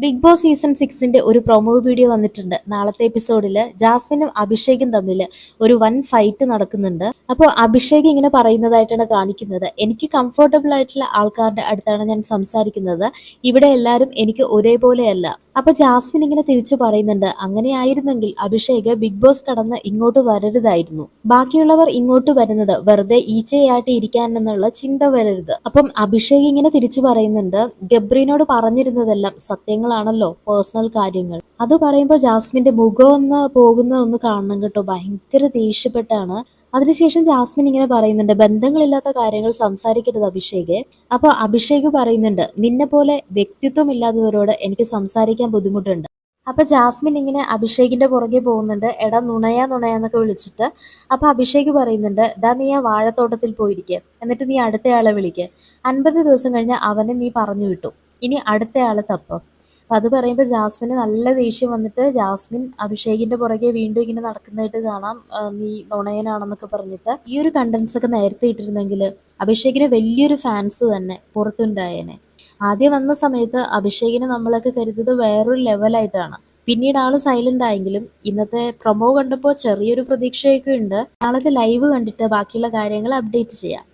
Big boss season സിക്സിന്റെ ഒരു promo video വന്നിട്ടുണ്ട്. നാളത്തെ എപ്പിസോഡിൽ ജാസ്മിനും അഭിഷേകും തമ്മിൽ ഒരു വൺ ഫൈറ്റ് നടക്കുന്നുണ്ട്. അപ്പോൾ അഭിഷേക് ഇങ്ങനെ പറയുന്നതായിട്ടാണ് കാണിക്കുന്നത്. എനിക്ക് കംഫർട്ടബിൾ ആയിട്ടുള്ള ആൾക്കാരുടെ അടുത്താണ് ഞാൻ സംസാരിക്കുന്നത്. ഇവിടെ എല്ലാവരും എനിക്ക് ഒരേപോലെയല്ല. അപ്പൊ ജാസ്മിൻ ഇങ്ങനെ തിരിച്ചു പറയുന്നുണ്ട്. അങ്ങനെയായിരുന്നെങ്കിൽ അഭിഷേക് ബിഗ് ബോസ് കടന്ന് ഇങ്ങോട്ട് വരരുതായിരുന്നു. ബാക്കിയുള്ളവർ ഇങ്ങോട്ട് വരുന്നത് വെറുതെ ഈച്ചയായിട്ട് ഇരിക്കാനെന്നുള്ള ചിന്ത വരരുത്. അപ്പം അഭിഷേക് ഇങ്ങനെ തിരിച്ചു പറയുന്നുണ്ട്. ഗബ്രീനോട് പറഞ്ഞിരുന്നതെല്ലാം സത്യങ്ങളാണല്ലോ പേഴ്സണൽ കാര്യങ്ങൾ. അത് പറയുമ്പോൾ ജാസ്മിന്റെ മുഖം ഒന്ന് പോകുന്ന ഒന്ന് കാണണം കേട്ടോ. ഭയങ്കര ദേഷ്യപ്പെട്ടാണ്. അതിനുശേഷം ജാസ്മിൻ ഇങ്ങനെ പറയുന്നുണ്ട് ബന്ധങ്ങളില്ലാത്ത കാര്യങ്ങൾ സംസാരിക്കരുത് അഭിഷേക്. അപ്പൊ അഭിഷേക് പറയുന്നുണ്ട് നിന്നെ പോലെ വ്യക്തിത്വം ഇല്ലാത്തവരോട് എനിക്ക് സംസാരിക്കാൻ ബുദ്ധിമുട്ടുണ്ട്. അപ്പൊ ജാസ്മിൻ ഇങ്ങനെ അഭിഷേകിന്റെ പുറകെ പോകുന്നുണ്ട് എടാ നുണയാ നുണയാന്നൊക്കെ വിളിച്ചിട്ട്. അപ്പൊ അഭിഷേക് പറയുന്നുണ്ട് ദാ നീ ആ വാഴത്തോട്ടത്തിൽ പോയിരിക്കുക എന്നിട്ട് നീ അടുത്തയാളെ വിളിക്കുക അൻപത് ദിവസം കഴിഞ്ഞ് അവനെ നീ പറഞ്ഞു വിട്ടു. ഇനി അടുത്തയാളെ തപ്പം. അപ്പൊ അത് പറയുമ്പോൾ ജാസ്മിന് നല്ല ദേഷ്യം വന്നിട്ട് ജാസ്മിൻ അഭിഷേകിന്റെ പുറകെ വീണ്ടും ഇങ്ങനെ നടക്കുന്നതായിട്ട് കാണാം നീ നുണയനാണെന്നൊക്കെ പറഞ്ഞിട്ട്. ഈ ഒരു കണ്ടന്റ്സ് ഒക്കെ നേരത്തെ ഇട്ടിരുന്നെങ്കിൽ അഭിഷേകിന് വലിയൊരു ഫാൻസ് തന്നെ പുറത്തുണ്ടായേനെ. ആദ്യം വന്ന സമയത്ത് അഭിഷേകിനെ നമ്മളൊക്കെ കരുതിയത് വേറൊരു ലെവലായിട്ടാണ് പിന്നീട് ആൾ സൈലന്റ് ആയെങ്കിലും ഇന്നത്തെ പ്രൊമോ കണ്ടപ്പോൾ ചെറിയൊരു പ്രതീക്ഷയൊക്കെ ഉണ്ട്. നാളത്തെ ലൈവ് കണ്ടിട്ട് ബാക്കിയുള്ള കാര്യങ്ങൾ അപ്ഡേറ്റ് ചെയ്യാം.